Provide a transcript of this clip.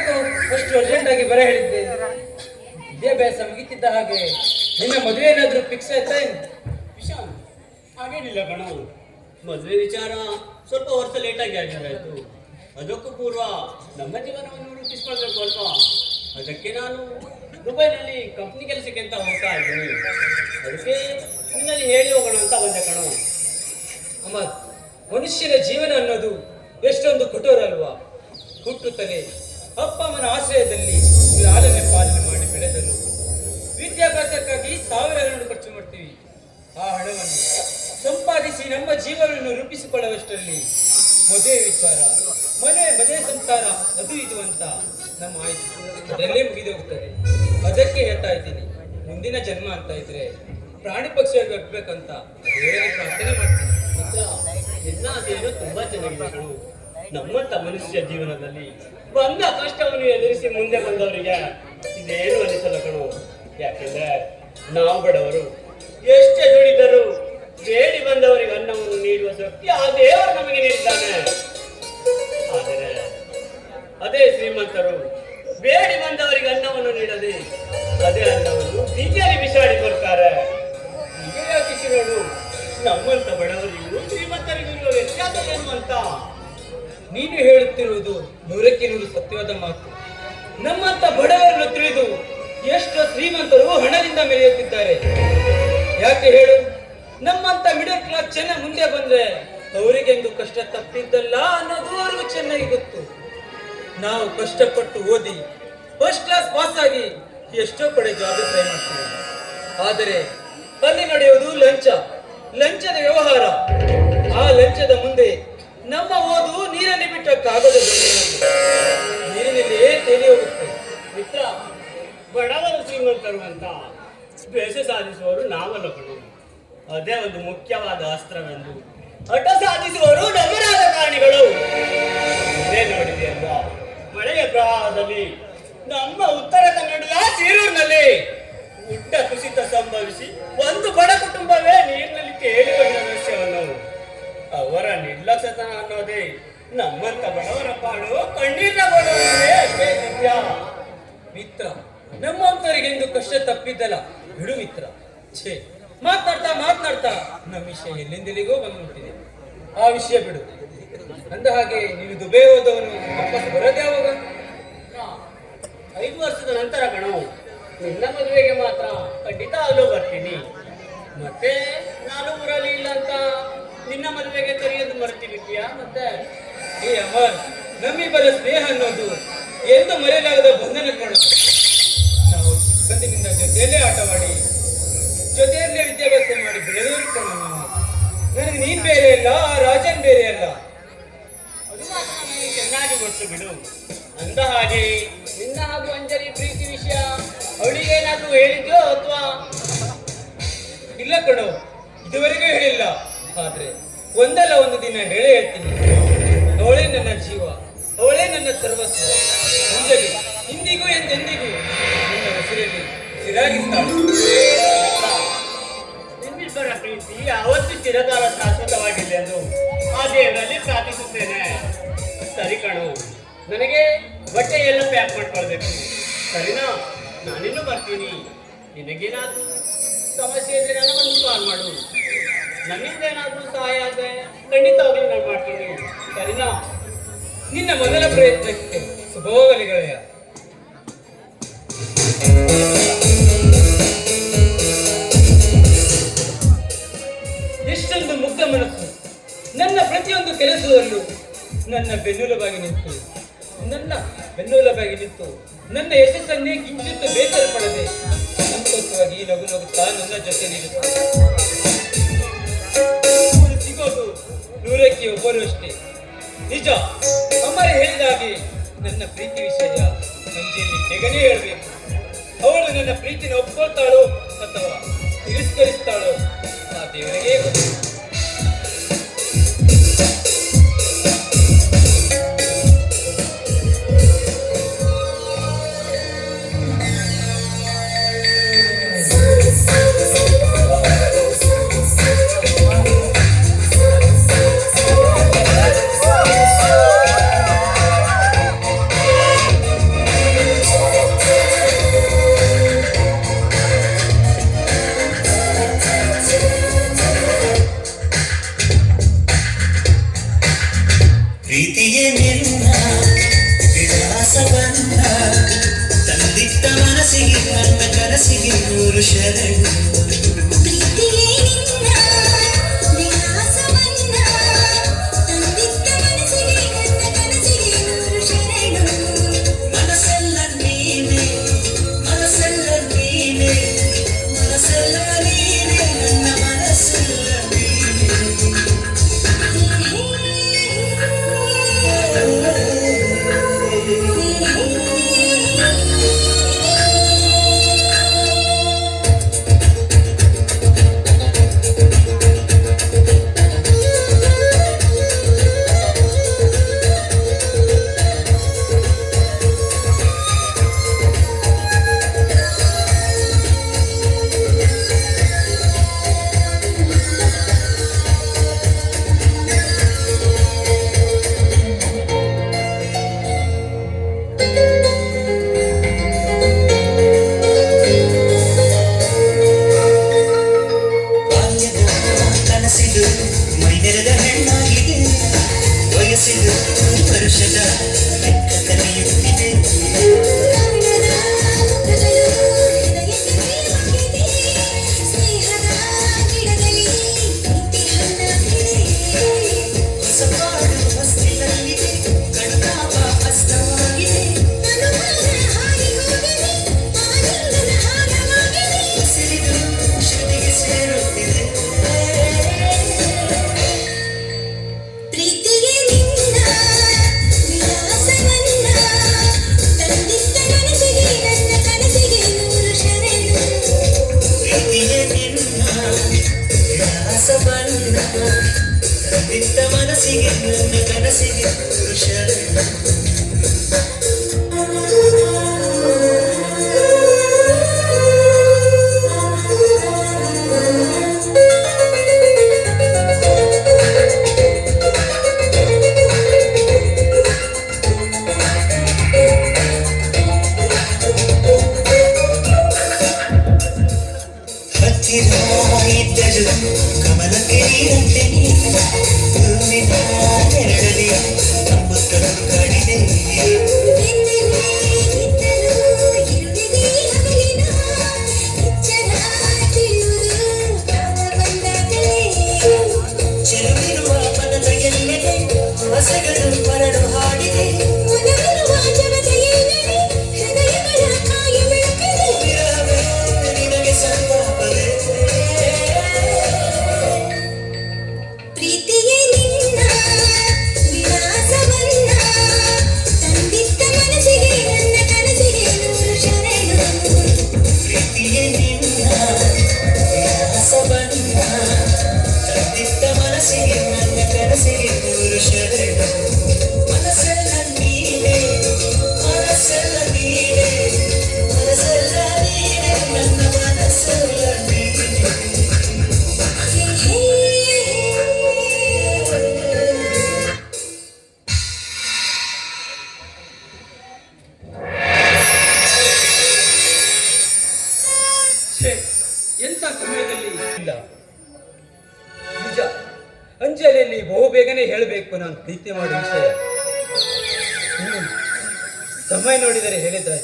ಯಾಕೋ ಅಷ್ಟು ಅರ್ಜೆಂಟ್ ಆಗಿ ಬರ ಹೇಳಿದ್ದೆ. ವಿದ್ಯಾಭ್ಯಾಸ ಮುಗಿತಿದ್ದ ಹಾಗೆ ನಿನ್ನ ಮದುವೆ ಏನಾದ್ರೂ ಫಿಕ್ಸ್ ಆಯ್ತಾ ವಿಶಾಲ್, ಹಾಗೇನಿಲ್ಲ ಕಣ. ಮದುವೆ ವಿಚಾರ ಸ್ವಲ್ಪ ವರ್ಷ ಲೇಟಾಗಿ ಆಗಿದ್ದಾಯ್ತು ಅದಕ್ಕೂ ಪೂರ್ವ ನಮ್ಮ ಜೀವನವನ್ನು ರೂಪಿಸ್ಕೊಳ್ಬೇಕು ಅಲ್ವಾ ಅದಕ್ಕೆ ನಾನು ದುಬೈನಲ್ಲಿ ಕಂಪ್ನಿ ಕೆಲಸಕ್ಕೆ ಅಂತ ಹೋಗ್ತಾ ಇದ್ದೀನಿ. ಅದಕ್ಕೆ ನಿನ್ನಲ್ಲಿ ಹೇಳಿ ಹೋಗೋಣ ಅಂತ ಬಂದೆ ಕಣ. ಅಮ್ಮ, ಮನುಷ್ಯನ ಜೀವನ ಅನ್ನೋದು ಎಷ್ಟೊಂದು ಕಠೋರ ಅಲ್ವಾ? ಹುಟ್ಟುತ್ತಲೇ ಅಪ್ಪ ಅವನ ಆಶ್ರಯದಲ್ಲಿ ಲಾಲನೆ ಪಾಲನೆ ಮಾಡಿ ಬೆಳೆದನು ವಿದ್ಯಾಭ್ಯಾಸಕ್ಕಾಗಿ ಸಾವಿರಾರು ಖರ್ಚು ಮಾಡ್ತೀವಿ. ಆ ಹಣವನ್ನು ಸಂಪಾದಿಸಿ ನಮ್ಮ ಜೀವನವನ್ನು ರೂಪಿಸಿಕೊಳ್ಳುವಷ್ಟರಲ್ಲಿ ಮದುವೆ ವಿಚಾರ, ಮನೆ, ಮದುವೆ ಸಂಸಾರ ಅದು ಇದು ಅಂತ ನಮ್ಮ ಆಯ್ತು. ಅದರಲ್ಲೇ ಮುಗಿದು ಹೋಗ್ತದೆ. ಅದಕ್ಕೆ ಹೇಳ್ತಾ ಇದ್ದೀನಿ. ಮುಂದಿನ ಜನ್ಮ ಅಂತ ಇದ್ರೆ ಪ್ರಾಣಿ ಪಕ್ಷಿಯಾಗಿ ದೇವರಿಗೆ ಪ್ರಾರ್ಥನೆ ಮಾಡ್ತೀನಿ. ಆಸೆಯನ್ನು ತುಂಬಾ ಚೆನ್ನಾಗಿದೆ ಕಣೋ. ನಮ್ಮಂತ ಮನುಷ್ಯ ಜೀವನದಲ್ಲಿ ಬಂದ ಕಷ್ಟವನ್ನು ಎದುರಿಸಿ ಮುಂದೆ ಬಂದವರಿಗೆ ಇದೇನು ಅನಿಸಲ್ಲ ಕಣು. ಯಾಕೆಂದ್ರೆ ನಾವು ಬಡವರು, ಎಷ್ಟೇ ದುಡಿದರೂ ಬೇಡಿ ಬಂದವರಿಗೆ ಅನ್ನವನ್ನು ನೀಡುವ ಶಕ್ತಿ ಆ ದೇವರು ನಮಗೆ ನೀಡಿದ್ದಾನೆ. ಆದರೆ ಅದೇ ಶ್ರೀಮಂತರು ಬೇಡಿ ಬಂದವರಿಗೆ ಅನ್ನವನ್ನು ನೀಡದೆ ಅದೇ ಅನ್ನವನ್ನು ನೀನು ಹೇಳುತ್ತಿರುವುದು ನೂರಕ್ಕೆ ನೂರು ಸತ್ಯವಾದ ಮಾತು. ನಮ್ಮಂತ ಬಡವರನ್ನು ತಿಳಿದು ಎಷ್ಟು ಶ್ರೀಮಂತರು ಹಣದಿಂದ ಮೆರೆಯುತ್ತಿದ್ದಾರೆ. ಯಾಕೆ ಹೇಳು? ನಮ್ಮಂತ ಮಿಡಲ್ ಕ್ಲಾಸ್ ಚೆನ್ನ ಮುಂದೆ ಬಂದ್ರೆ ಅವರಿಗೆಂದು ಕಷ್ಟ ತಪ್ಪಿದ್ದಲ್ಲ ಅನ್ನೋದು ಅವ್ರಿಗೂ ಚೆನ್ನಾಗಿ ಗೊತ್ತು. ನಾವು ಕಷ್ಟಪಟ್ಟು ಓದಿ ಫಸ್ಟ್ ಕ್ಲಾಸ್ ಪಾಸ್ ಆಗಿ ಎಷ್ಟೋ ಕಡೆ ಜಾಬ್ ಟ್ರೈ ಮಾಡ್ತೀವಿ. ಆದರೆ ಅಲ್ಲಿ ನಡೆಯುವುದು ಲಂಚ, ಲಂಚದ ವ್ಯವಹಾರ. ಆ ಲಂಚದ ಮುಂದೆ ನಮ್ಮ ಓದು ನೀರಲ್ಲಿ ನೀರಿನಲ್ಲಿ ತೇಲಿ ಹೋಗುತ್ತೆ ಮಿತ್ರ ಬಡವರು ಶ್ರೀಮಂತರು ಅಂತ ಬೇಸೆ ಸಾಧಿಸುವವರು ನಾವಲ್ಲ ಅದೇ ಒಂದು ಮುಖ್ಯವಾದ ಅಸ್ತ್ರವೆಂದು ಹಠ ಸಾಧಿಸುವವರು ನಮ್ಮರಾದ ಪ್ರಾಣಿಗಳು ಇದೇ ನೋಡಿದೆ ಅಲ್ವಾ ಮಳೆಯ ಪ್ರವಾಹದಲ್ಲಿ ನಮ್ಮ ಉತ್ತರ ಕನ್ನಡದ ಸೀರೂರಿನಲ್ಲಿ ಗುಡ್ಡ ಕುಸಿತ ಸಂಭವಿಸಿ ಒಂದು ಬಡ ಕುಟುಂಬವೇ ನೀರಿನಲ್ಲಿ ತೇಲಿಕೊಂಡ ದೃಶ್ಯವನ್ನು ಅವರ ನಿರ್ಲಕ್ಷ್ಯತನ ಅನ್ನೋದೇ ನಮ್ಮಂತ ಬಡವರ ಅಷ್ಟೇ ದಿವ್ಯ ಮಿತ್ರ ನಮ್ಮಂತವರಿಗೆಂದು ಕಷ್ಟ ತಪ್ಪಿದ್ದಲ್ಲ. ಬಿಡು ಮಿತ್ರ. ಛೇ, ಮಾತನಾಡ್ತಾ ಮಾತನಾಡ್ತಾ. ನಮ್ಮ ವಿಷಯ ಎಲ್ಲಿಂದೆಲ್ಲಿಗೋ ಬಂದ್ಬಿಟ್ಟಿದೆ. ಆ ವಿಷಯ ಬಿಡು. ಅಂದ ಹಾಗೆ ನೀನು ದುಬೆ ಹೋದವನು, ವಾಪಸ್ ಬರೋದೇ ಯಾವಾಗ ಐದು ವರ್ಷದ ನಂತರ ಕಣೋ, ನಿನ್ನ ಮದುವೆಗೆ ಮಾತ್ರ ಖಂಡಿತ ಅಲ್ಲೂ ಬರ್ತೀನಿ. ಮತ್ತೆ ನಾನು ಊರಲ್ಲಿ ಇಲ್ಲ ಅಂತ ನಿನ್ನ ಮದುವೆಗೆ ಕರೆಯೋದು ಮರ್ತಿಬಿಟ್ಟಿಯಾ ಮತ್ತೆ? ಏ ಅಮರ್, ನಮ್ಮಿಬ್ಬರ ಸ್ನೇಹ ಅನ್ನೋದು ಎಂದು ಮರೆಯಲಾಗದ ಬಂಧನ ನಾವು ಚಿಕ್ಕಂದಿನಿಂದ ಜೊತೆಯಲ್ಲೇ ಆಟವಾಡಿ, ಜೊತೆಯಲ್ಲೇ ವಿದ್ಯಾಭ್ಯಾಸ ಮಾಡಿ ಬೆಳೆದವರು. ನನಗೆ ನೀನ್ ಬೇರೆ ಅಲ್ಲ, ಆ ರಾಜನ್ ಬೇರೆ ಅಲ್ಲ. ಅದು ಮಾತ್ರ ನನಗೆ ಚೆನ್ನಾಗಿ ಗೊತ್ತು ಬಿಡು. ಅಂದ ಹಾಗೆ ನಿನ್ನ ಹಾಗೂ ಅಂಜಲಿ ಪ್ರೀತಿ ವಿಷಯ ಅವಳಿಗೆ ಏನಾದ್ರೂ ಹೇಳಿದ್ಯೋ ಅಥವಾ? ಇಲ್ಲ ಕಣೋ, ಇದುವರೆಗೂ ಹೇಳಿಲ್ಲ. ಆದ್ರೆ ಒಂದಲ್ಲ ಒಂದು ದಿನ ಹೇಳೇ ಹೇಳ್ತೀನಿ. ಅವಳೇ ನನ್ನ ಜೀವ, ಅವಳೇ ನನ್ನ ಸರ್ವಸ್ವ. ಅಂಜಲಿ, ಇಂದಿಗೂ ಎಂದೆಂದಿಗೂ ನನ್ನ ಹೆಸರಲ್ಲಿ ಸ್ಥಿರಾಗಿರ್ತಾಳೆ ನಿಮ್ಮಿಬ್ಬರ ಪ್ರೀತಿ ಯಾವತ್ತೂ ಚಿರಕಾಲ ಶಾಶ್ವತವಾಗಿದೆ ಅದು ಆ ದೇವರಲ್ಲಿ ಪ್ರಾರ್ಥಿಸುತ್ತೇನೆ. ಸರಿ ಕಣು, ನನಗೆ ಬಟ್ಟೆ ಎಲ್ಲ ಪ್ಯಾಕ್ ಮಾಡ್ಕೊಳ್ಬೇಕು. ಸರಿನಾ? ನಾನಿನ್ನೂ ಬರ್ತೀನಿ. ನಿನಗೇನಾದ್ರೂ ಸಮಸ್ಯೆ ಇದ್ರೆ ನನಗೊಂದು ಕಾಲ್ ಮಾಡು. ನನ್ನಿಂದ ಏನಾದ್ರೂ ಸಹಾಯ ಆದರೆ ಮಾಡ್ತೀನಿ ಸರಿನಾ ನಿನ್ನ ಮೊದಲ ಪ್ರಯತ್ನಕ್ಕೆ ಶುಭವಾಗಲಿ ಗೆಳೆಯ. ಎಷ್ಟೊಂದು ಮುಗ್ಧ ಮನಸ್ಸು. ನನ್ನ ಪ್ರತಿಯೊಂದು ಕೆಲಸದಲ್ಲೂ ನನ್ನ ಬೆನ್ನುಲವಾಗಿ ನಿಂತು, ನನ್ನ ಬೆನ್ನುಲವಾಗಿ ನಿಂತು, ನನ್ನ ಯಶಸ್ಸನ್ನೇ ಕಿಂಚಿತ್ತು ಬೇಸರ ಪಡದೆ ಸಂತೋಷವಾಗಿ ನಗು ನಗುತ್ತಾ ನನ್ನ ಜೊತೆ ನೀಡುತ್ತಾ ಸಿಗೋದು ನೂರಕ್ಕೆ ಒಬ್ಬರು ಅಷ್ಟೇ. ನಿಜ ಅಮ್ಮರೇ ಹೇಳಿದಾಗಿ ನನ್ನ ಪ್ರೀತಿ ವಿಷಯ ಸಂಜೆಯಲ್ಲಿ ಬೇಗನೆ ಹೇಳಬೇಕು ಅವಳು ನನ್ನ ಪ್ರೀತಿನ ಒಪ್ಕೊಳ್ತಾಳೋ ಅಥವಾ ತಿರಸ್ಕರಿಸ್ತಾಳೋ ಆ ದೇವರಿಗೆ ಗೊತ್ತು ಕನಸಬಣ್ಣ ಬಿಟ್ಟ ಮನಸ್ಸಿಗೆ ನನ್ನ ಕನಸಿಗೆ ಶರಣ Yeah. ಸಮಯದಲ್ಲಿ ನಿಜ. ಅಂಜಲಿಯಲ್ಲಿ ಬಹು ಬೇಗನೆ ಹೇಳಬೇಕು ನಾನು ಪ್ರೀತಿ ಮಾಡುವ ವಿಷಯ. ಸಮಯ ನೋಡಿದರೆ ಹೇಳಿದ್ದಾರೆ